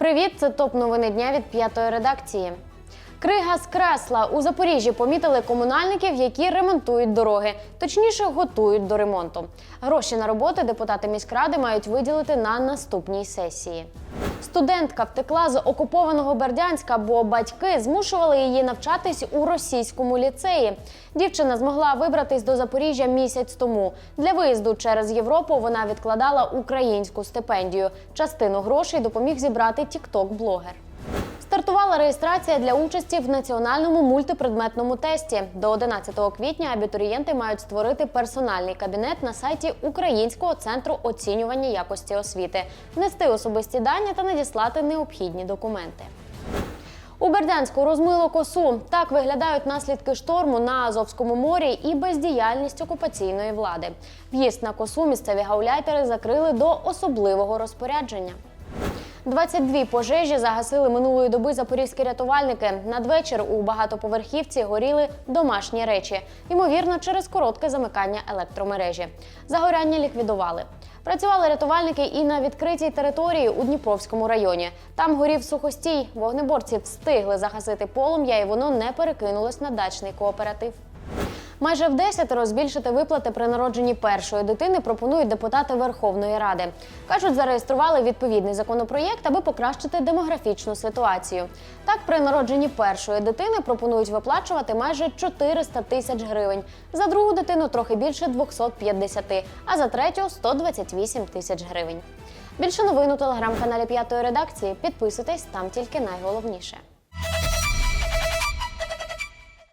привіт! Це топ новини дня від п'ятої редакції. Крига з кресла у Запоріжжі помітили комунальників, які ремонтують дороги, точніше готують до ремонту. Гроші на роботи депутати міськради мають виділити на наступній сесії. Студентка втекла з окупованого Бердянська, бо батьки змушували її навчатись у російському ліцеї. Дівчина змогла вибратись до Запоріжжя місяць тому. Для виїзду через Європу вона відкладала українську стипендію. Частину грошей допоміг зібрати тікток-блогер. Стартувала реєстрація для участі в національному мультипредметному тесті. До 11 квітня абітурієнти мають створити персональний кабінет на сайті Українського центру оцінювання якості освіти, внести особисті дані та надіслати необхідні документи. У Бердянську розмило косу. Так виглядають наслідки шторму на Азовському морі і бездіяльність окупаційної влади. В'їзд на косу місцеві гауляйтери закрили до особливого розпорядження. 22 пожежі загасили минулої доби запорізькі рятувальники. Надвечір у багатоповерхівці горіли домашні речі, ймовірно, через коротке замикання електромережі. Загоряння ліквідували. Працювали рятувальники і на відкритій території у Дніпровському районі. Там горів сухостій. Вогнеборці встигли загасити полум'я, і воно не перекинулось на дачний кооператив. Майже в десятеро збільшити виплати при народженні першої дитини пропонують депутати Верховної Ради. Кажуть, зареєстрували відповідний законопроєкт, аби покращити демографічну ситуацію. Так, при народженні першої дитини пропонують виплачувати майже 400 тисяч гривень. За другу дитину трохи більше 250, а за третю 128 тисяч гривень. Більше новин у телеграм-каналі П'ятої редакції. Підписуйтесь там тільки найголовніше.